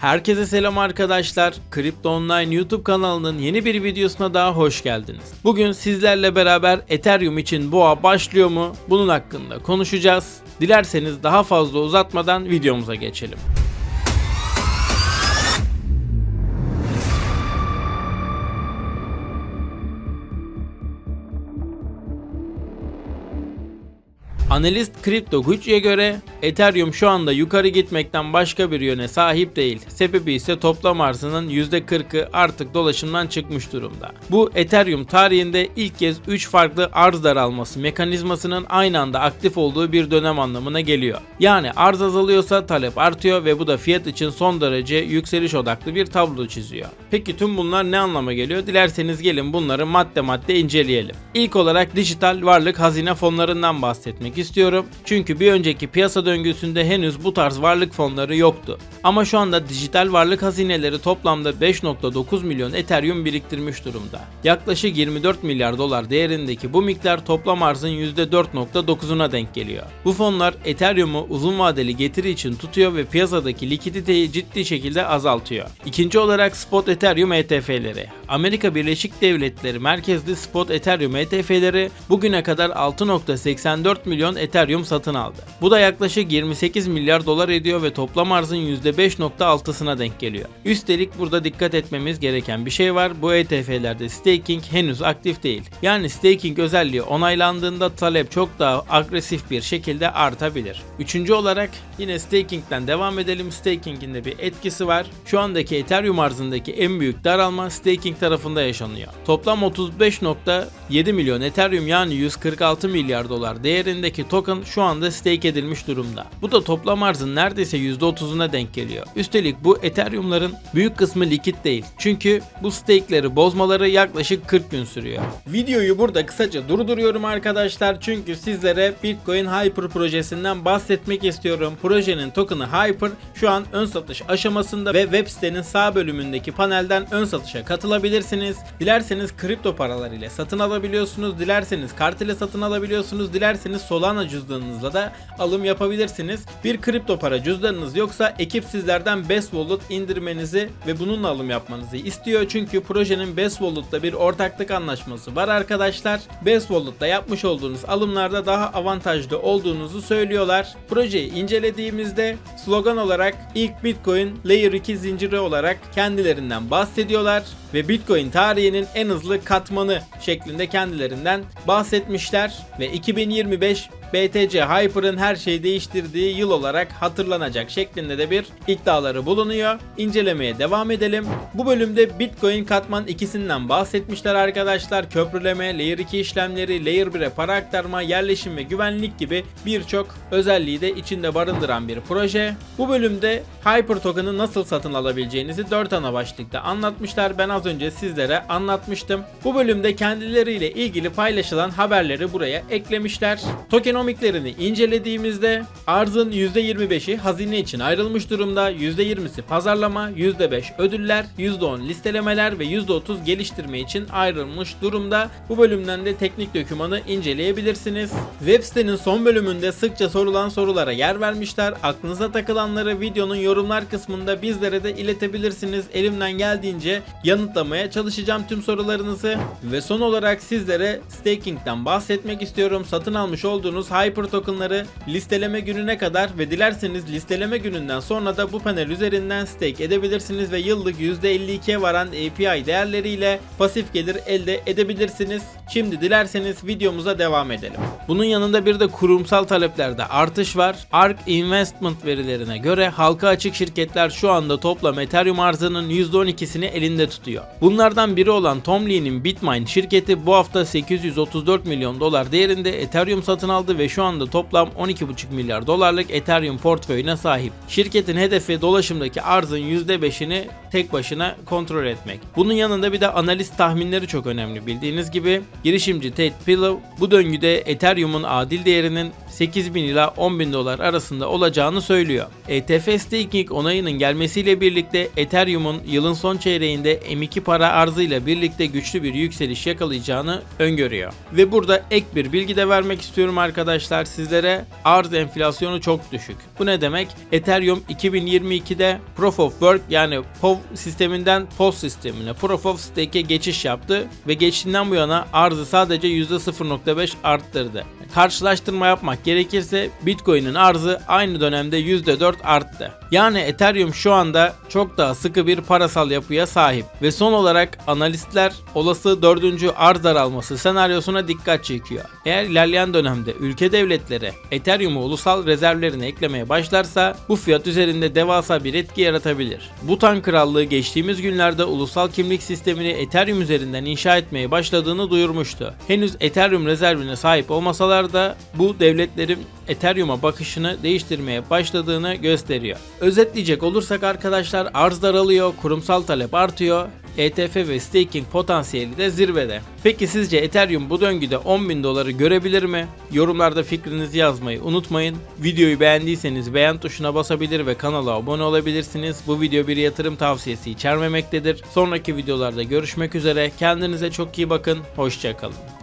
Herkese selam arkadaşlar. Kripto Online YouTube kanalının yeni bir videosuna daha hoş geldiniz. Bugün sizlerle beraber Ethereum için boğa başlıyor mu? Bunun hakkında konuşacağız. Dilerseniz daha fazla uzatmadan videomuza geçelim. Analist Crypto Gucci'ye göre Ethereum şu anda yukarı gitmekten başka bir yöne sahip değil. Sebebi ise toplam arzının %40'ı artık dolaşımdan çıkmış durumda. Bu Ethereum tarihinde ilk kez 3 farklı arz daralması mekanizmasının aynı anda aktif olduğu bir dönem anlamına geliyor. Yani arz azalıyorsa talep artıyor ve bu da fiyat için son derece yükseliş odaklı bir tablo çiziyor. Peki tüm bunlar ne anlama geliyor? Dilerseniz gelin bunları madde madde inceleyelim. İlk olarak dijital varlık hazine fonlarından bahsetmek istiyorum. Çünkü bir önceki piyasa döngüsünde henüz bu tarz varlık fonları yoktu. Ama şu anda dijital varlık hazineleri toplamda 5.9 milyon Ethereum biriktirmiş durumda. Yaklaşık 24 milyar dolar değerindeki bu miktar toplam arzın %4.9'una denk geliyor. Bu fonlar Ethereum'u uzun vadeli getiri için tutuyor ve piyasadaki likiditeyi ciddi şekilde azaltıyor. İkinci olarak spot Ethereum ETF'leri. Amerika Birleşik Devletleri merkezli spot Ethereum ETF'leri bugüne kadar 6.84 milyon Ethereum satın aldı. Bu da yaklaşık 28 milyar dolar ediyor ve toplam arzın %5.6'sına denk geliyor. Üstelik burada dikkat etmemiz gereken bir şey var. Bu ETF'lerde staking henüz aktif değil. Yani staking özelliği onaylandığında talep çok daha agresif bir şekilde artabilir. Üçüncü olarak yine staking'den devam edelim. Staking'in de bir etkisi var. Şu andaki Ethereum arzındaki en büyük daralma staking tarafında yaşanıyor. Toplam 35.7 milyon Ethereum yani 146 milyar dolar değerindeki token şu anda stake edilmiş durumda. Bu da toplam arzın neredeyse %30'una denk geliyor. Üstelik bu Ethereum'ların büyük kısmı likit değil. Çünkü bu stake'leri bozmaları yaklaşık 40 gün sürüyor. Videoyu burada kısaca durduruyorum arkadaşlar çünkü sizlere Bitcoin Hyper projesinden bahsetmek istiyorum. Projenin token'ı Hyper şu an ön satış aşamasında ve web sitenin sağ bölümündeki panelden ön satışa katılabilirsiniz. Dilerseniz kripto paralar ile satın alabiliyorsunuz. Dilerseniz kart ile satın alabiliyorsunuz. Dilerseniz Solana cüzdanınızla da alım yapabilirsiniz. Bir kripto para cüzdanınız yoksa ekip sizlerden Best Wallet indirmenizi ve bununla alım yapmanızı istiyor. Çünkü projenin Best Wallet'la bir ortaklık anlaşması var arkadaşlar. Best Wallet'la yapmış olduğunuz alımlarda daha avantajlı olduğunuzu söylüyorlar. Projeyi incelediğimizde slogan olarak ilk Bitcoin Layer 2 zinciri olarak kendilerinden bahsediyorlar ve Bitcoin tarihinin en hızlı katmanı şeklinde kendilerinden bahsetmişler ve 2025 BTC Hyper'ın her şeyi değiştirdiği yıl olarak hatırlanacak şeklinde de bir iddiaları bulunuyor. İncelemeye devam edelim. Bu bölümde Bitcoin katman ikisinden bahsetmişler arkadaşlar. Köprüleme, Layer 2 işlemleri, Layer 1'e para aktarma, yerleşim ve güvenlik gibi birçok özelliği de içinde barındıran bir proje. Bu bölümde Hyper token'ı nasıl satın alabileceğinizi 4 ana başlıkta anlatmışlar. Ben az önce sizlere anlatmıştım. Bu bölümde kendileriyle ilgili paylaşılan haberleri buraya eklemişler. Tokenomiklerini incelediğimizde arzın %25'i hazine için ayrılmış durumda. %20'si pazarlama, %5 ödüller, %10 listelemeler ve %30 geliştirme için ayrılmış durumda. Bu bölümden de teknik dokümanı inceleyebilirsiniz. Web sitenin son bölümünde sıkça sorulan sorulara yer vermişler. Aklınıza takılanları videonun yorumlar kısmında bizlere de iletebilirsiniz. Elimden geldiğince yanıtlamaya çalışacağım tüm sorularınızı. Ve son olarak sizlere staking'den bahsetmek istiyorum. Satın almış olduğunuz Hyper tokenları listeleme gününe kadar ve dilerseniz listeleme gününden sonra da bu panel üzerinden stake edebilirsiniz ve yıllık %52'ye varan API değerleriyle pasif gelir elde edebilirsiniz. Şimdi dilerseniz videomuza devam edelim. Bunun yanında bir de kurumsal taleplerde artış var. ARK Investment verilerine göre halka açık şirketler şu anda toplam Ethereum arzının %12'sini elinde tutuyor. Bunlardan biri olan Tom Lee'nin Bitmain şirketi bu hafta 834 milyon dolar değerinde Ethereum satın aldı ve şu anda toplam 12,5 milyar dolarlık Ethereum portföyüne sahip. Şirketin hedefi dolaşımdaki arzın %5'ini tek başına kontrol etmek. Bunun yanında bir de analist tahminleri çok önemli bildiğiniz gibi. Girişimci Ted Pillow bu döngüde Ethereum'un adil değerinin 8000 ila 10.000 dolar arasında olacağını söylüyor. ETF staking onayının gelmesiyle birlikte Ethereum'un yılın son çeyreğinde M2 para arzıyla birlikte güçlü bir yükseliş yakalayacağını öngörüyor. Ve burada ek bir bilgi de vermek istiyorum arkadaşlar arkadaşlar sizlere arz enflasyonu çok düşük. Bu ne demek? Ethereum 2022'de Proof of Work yani POV sisteminden POS sistemine Proof of Stake'e geçiş yaptı ve geçtiğinden bu yana arzı sadece %0.5 arttırdı. Karşılaştırma yapmak gerekirse Bitcoin'in arzı aynı dönemde %4 arttı. Yani Ethereum şu anda çok daha sıkı bir parasal yapıya sahip. Ve son olarak analistler olası dördüncü arz daralması senaryosuna dikkat çekiyor. Eğer ilerleyen dönemde ülke devletleri Ethereum'u ulusal rezervlerine eklemeye başlarsa bu fiyat üzerinde devasa bir etki yaratabilir. Butan Krallığı geçtiğimiz günlerde ulusal kimlik sistemini Ethereum üzerinden inşa etmeye başladığını duyurmuştu. Henüz Ethereum rezervine sahip olmasalar da bu devletlerin Ethereum'a bakışını değiştirmeye başladığını gösteriyor. Özetleyecek olursak arkadaşlar arz daralıyor, kurumsal talep artıyor, ETF ve staking potansiyeli de zirvede. Peki sizce Ethereum bu döngüde 10.000 doları görebilir mi? Yorumlarda fikrinizi yazmayı unutmayın. Videoyu beğendiyseniz beğen tuşuna basabilir ve kanala abone olabilirsiniz. Bu video bir yatırım tavsiyesi içermemektedir. Sonraki videolarda görüşmek üzere. Kendinize çok iyi bakın. Hoşçakalın.